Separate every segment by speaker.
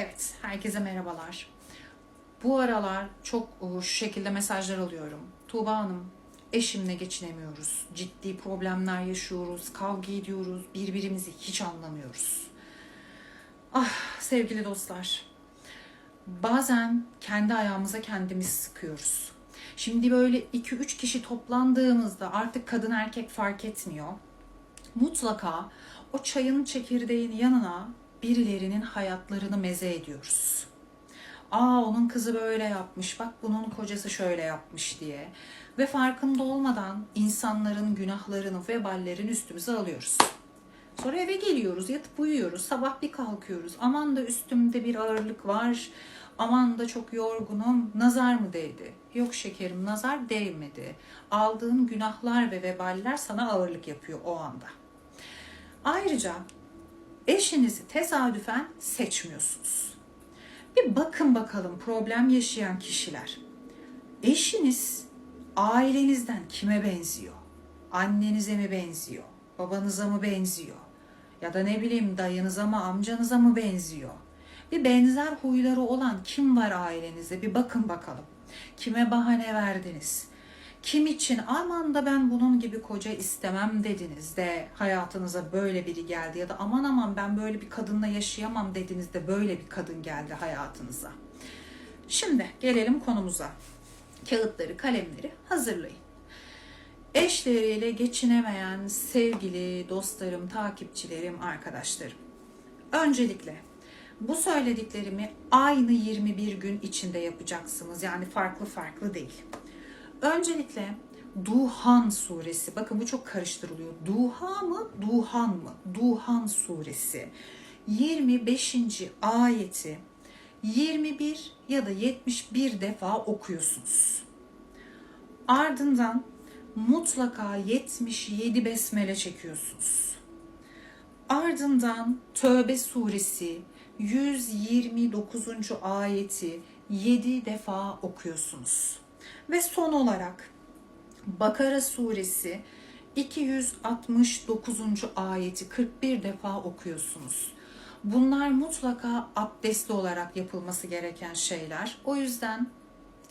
Speaker 1: Evet, herkese merhabalar. Bu aralar çok e, şu şekilde mesajlar alıyorum. Tuğba Hanım, eşimle geçinemiyoruz. Ciddi problemler yaşıyoruz, kavga ediyoruz, birbirimizi hiç anlamıyoruz. Ah sevgili dostlar, bazen kendi ayağımıza kendimiz sıkıyoruz. Şimdi böyle 2-3 kişi toplandığımızda artık kadın erkek fark etmiyor. Mutlaka o çayın çekirdeğin yanına birilerinin hayatlarını meze ediyoruz. Aa onun kızı böyle yapmış, bak bunun kocası şöyle yapmış diye. Ve farkında olmadan insanların günahlarını, veballerini üstümüze alıyoruz. Sonra eve geliyoruz, yatıp uyuyoruz. Sabah bir kalkıyoruz. Aman da üstümde bir ağırlık var. Aman da çok yorgunum. Nazar mı değdi? Yok şekerim nazar değmedi. Aldığın günahlar ve veballer sana ağırlık yapıyor o anda. Ayrıca eşinizi tesadüfen seçmiyorsunuz. Bir bakın bakalım problem yaşayan kişiler. Eşiniz ailenizden kime benziyor? Annenize mi benziyor? Babanıza mı benziyor? Ya da ne bileyim dayınıza mı amcanıza mı benziyor? Bir benzer huyları olan kim var ailenizde? Bir bakın bakalım. Kime bahane verdiniz? Kim için aman da ben bunun gibi koca istemem dediniz de hayatınıza böyle biri geldi ya da aman aman ben böyle bir kadınla yaşayamam dediniz de böyle bir kadın geldi hayatınıza. Şimdi gelelim konumuza. Kağıtları, kalemleri hazırlayın. Eşleriyle geçinemeyen sevgili dostlarım, takipçilerim, arkadaşlarım. Öncelikle bu söylediklerimi aynı 21 gün içinde yapacaksınız. Yani farklı farklı değil. Öncelikle Duhan suresi. Bakın bu çok karıştırılıyor. Duha mı, Duhan mı? Duhan suresi. 25. ayeti 21 ya da 71 defa okuyorsunuz. Ardından mutlaka 77 besmele çekiyorsunuz. Ardından Tövbe suresi 129. ayeti 7 defa okuyorsunuz. Ve son olarak Bakara suresi 269. ayeti 41 defa okuyorsunuz. Bunlar mutlaka abdestli olarak yapılması gereken şeyler. O yüzden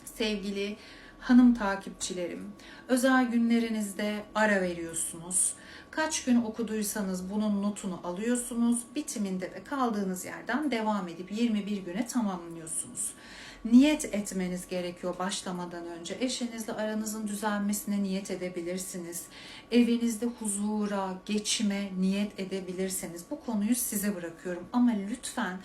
Speaker 1: sevgili hanım takipçilerim, özel günlerinizde ara veriyorsunuz. Kaç gün okuduysanız bunun notunu alıyorsunuz. Bitiminde de kaldığınız yerden devam edip 21 güne tamamlıyorsunuz niyet etmeniz gerekiyor başlamadan önce. Eşinizle aranızın düzelmesine niyet edebilirsiniz. Evinizde huzura, geçime niyet edebilirsiniz. Bu konuyu size bırakıyorum ama lütfen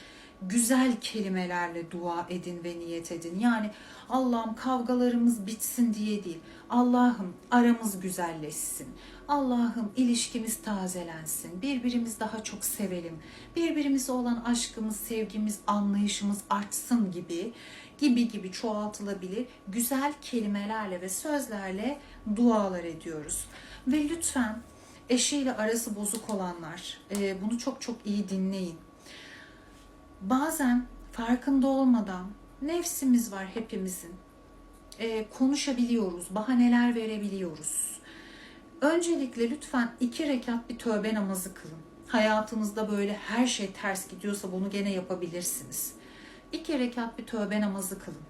Speaker 1: güzel kelimelerle dua edin ve niyet edin. Yani Allah'ım kavgalarımız bitsin diye değil. Allah'ım aramız güzelleşsin. Allah'ım ilişkimiz tazelensin. Birbirimiz daha çok sevelim. Birbirimize olan aşkımız, sevgimiz, anlayışımız artsın gibi gibi gibi çoğaltılabilir güzel kelimelerle ve sözlerle dualar ediyoruz. Ve lütfen eşiyle arası bozuk olanlar e, bunu çok çok iyi dinleyin. Bazen farkında olmadan nefsimiz var hepimizin. E, konuşabiliyoruz, bahaneler verebiliyoruz. Öncelikle lütfen iki rekat bir tövbe namazı kılın. Hayatınızda böyle her şey ters gidiyorsa bunu gene yapabilirsiniz iki rekat bir tövbe namazı kılın.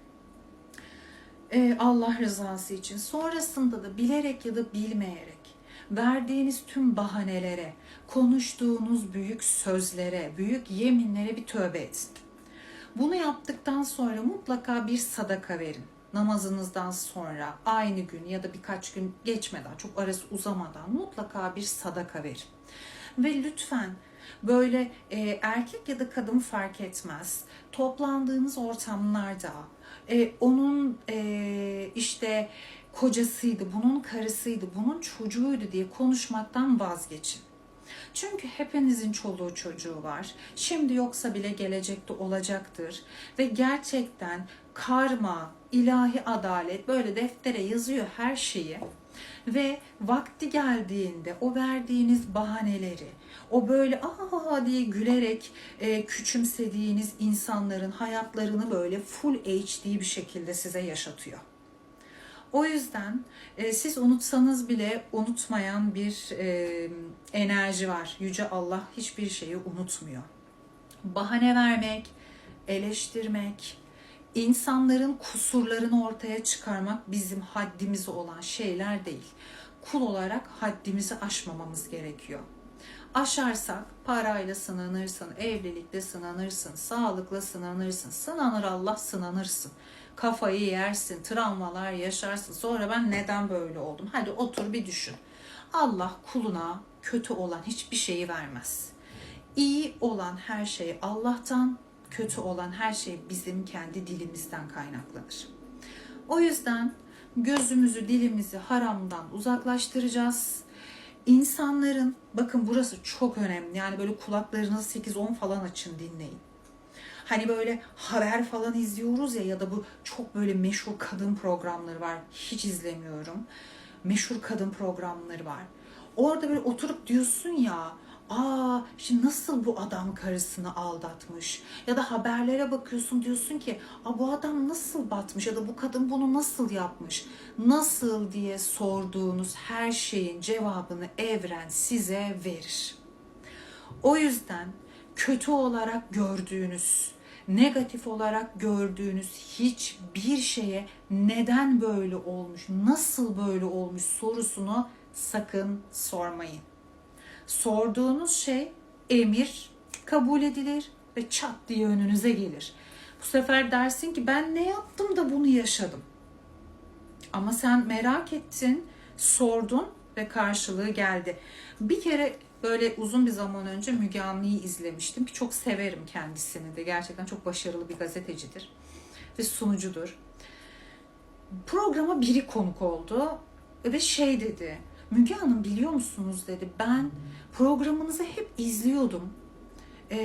Speaker 1: Ee, Allah rızası için. Sonrasında da bilerek ya da bilmeyerek verdiğiniz tüm bahanelere, konuştuğunuz büyük sözlere, büyük yeminlere bir tövbe edin. Bunu yaptıktan sonra mutlaka bir sadaka verin. Namazınızdan sonra aynı gün ya da birkaç gün geçmeden, çok arası uzamadan mutlaka bir sadaka verin. Ve lütfen böyle e, erkek ya da kadın fark etmez. Toplandığınız ortamlarda e, onun e, işte kocasıydı, bunun karısıydı, bunun çocuğuydu diye konuşmaktan vazgeçin. Çünkü hepinizin çoluğu çocuğu var. Şimdi yoksa bile gelecekte olacaktır. Ve gerçekten karma, ilahi adalet böyle deftere yazıyor her şeyi. Ve vakti geldiğinde o verdiğiniz bahaneleri, o böyle aa diye gülerek e, küçümsediğiniz insanların hayatlarını böyle full HD bir şekilde size yaşatıyor. O yüzden e, siz unutsanız bile unutmayan bir e, enerji var. Yüce Allah hiçbir şeyi unutmuyor. Bahane vermek, eleştirmek, insanların kusurlarını ortaya çıkarmak bizim haddimize olan şeyler değil. Kul olarak haddimizi aşmamamız gerekiyor. Aşarsak parayla sınanırsın, evlilikle sınanırsın, sağlıkla sınanırsın. Sınanır Allah sınanırsın. Kafayı yersin, travmalar yaşarsın. Sonra ben neden böyle oldum? Hadi otur bir düşün. Allah kuluna kötü olan hiçbir şeyi vermez. İyi olan her şey Allah'tan, kötü olan her şey bizim kendi dilimizden kaynaklanır. O yüzden gözümüzü, dilimizi haramdan uzaklaştıracağız. İnsanların, bakın burası çok önemli. Yani böyle kulaklarınızı 8-10 falan açın dinleyin. Hani böyle haber falan izliyoruz ya ya da bu çok böyle meşhur kadın programları var. Hiç izlemiyorum. Meşhur kadın programları var. Orada böyle oturup diyorsun ya Aa şimdi nasıl bu adam karısını aldatmış? Ya da haberlere bakıyorsun diyorsun ki Aa, bu adam nasıl batmış ya da bu kadın bunu nasıl yapmış? Nasıl diye sorduğunuz her şeyin cevabını evren size verir. O yüzden kötü olarak gördüğünüz, negatif olarak gördüğünüz hiçbir şeye neden böyle olmuş, nasıl böyle olmuş sorusunu sakın sormayın. Sorduğunuz şey emir kabul edilir ve çat diye önünüze gelir. Bu sefer dersin ki ben ne yaptım da bunu yaşadım. Ama sen merak ettin, sordun ve karşılığı geldi. Bir kere böyle uzun bir zaman önce Müge Anlı'yı izlemiştim ki çok severim kendisini de. Gerçekten çok başarılı bir gazetecidir ve sunucudur. Programa biri konuk oldu ve şey dedi. Müge Hanım biliyor musunuz dedi. Ben programınızı hep izliyordum. Ee,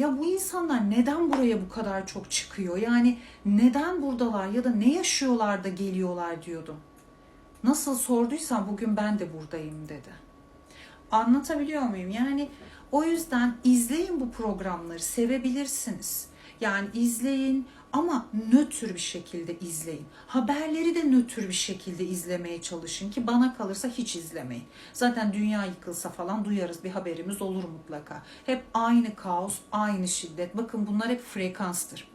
Speaker 1: ya bu insanlar neden buraya bu kadar çok çıkıyor? Yani neden buradalar ya da ne yaşıyorlar da geliyorlar diyordum. Nasıl sorduysam bugün ben de buradayım dedi. Anlatabiliyor muyum? Yani o yüzden izleyin bu programları, sevebilirsiniz. Yani izleyin ama nötr bir şekilde izleyin. Haberleri de nötr bir şekilde izlemeye çalışın ki bana kalırsa hiç izlemeyin. Zaten dünya yıkılsa falan duyarız bir haberimiz olur mutlaka. Hep aynı kaos, aynı şiddet. Bakın bunlar hep frekanstır.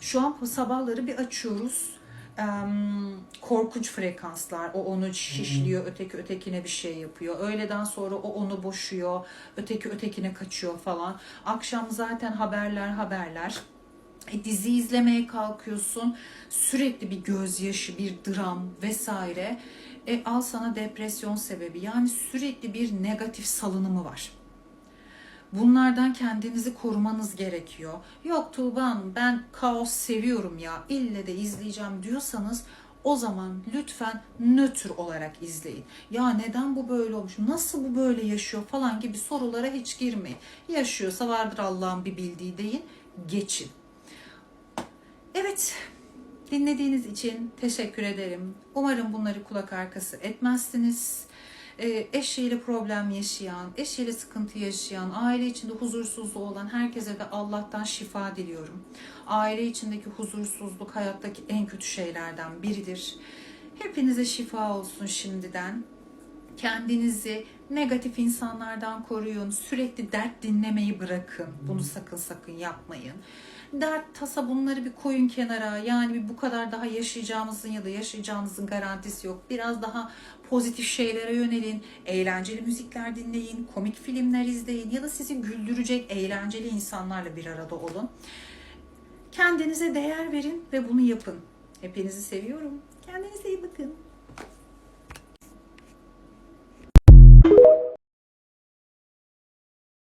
Speaker 1: Şu an sabahları bir açıyoruz korkunç frekanslar. O onu şişliyor, öteki ötekine bir şey yapıyor. Öğleden sonra o onu boşuyor, öteki ötekine kaçıyor falan. Akşam zaten haberler haberler. E, dizi izlemeye kalkıyorsun. Sürekli bir gözyaşı, bir dram vesaire. E, al sana depresyon sebebi. Yani sürekli bir negatif salınımı var. Bunlardan kendinizi korumanız gerekiyor. Yok Tuğba Hanım ben kaos seviyorum ya ille de izleyeceğim diyorsanız o zaman lütfen nötr olarak izleyin. Ya neden bu böyle olmuş? Nasıl bu böyle yaşıyor falan gibi sorulara hiç girmeyin. Yaşıyorsa vardır Allah'ın bir bildiği deyin. Geçin. Evet, dinlediğiniz için teşekkür ederim. Umarım bunları kulak arkası etmezsiniz. Ee, eşiyle problem yaşayan, eşiyle sıkıntı yaşayan, aile içinde huzursuzluğu olan herkese de Allah'tan şifa diliyorum. Aile içindeki huzursuzluk hayattaki en kötü şeylerden biridir. Hepinize şifa olsun şimdiden. Kendinizi negatif insanlardan koruyun. Sürekli dert dinlemeyi bırakın. Bunu sakın sakın yapmayın dert tasa bunları bir koyun kenara. Yani bu kadar daha yaşayacağımızın ya da yaşayacağınızın garantisi yok. Biraz daha pozitif şeylere yönelin. Eğlenceli müzikler dinleyin. Komik filmler izleyin. Ya da sizi güldürecek eğlenceli insanlarla bir arada olun. Kendinize değer verin ve bunu yapın. Hepinizi seviyorum. Kendinize iyi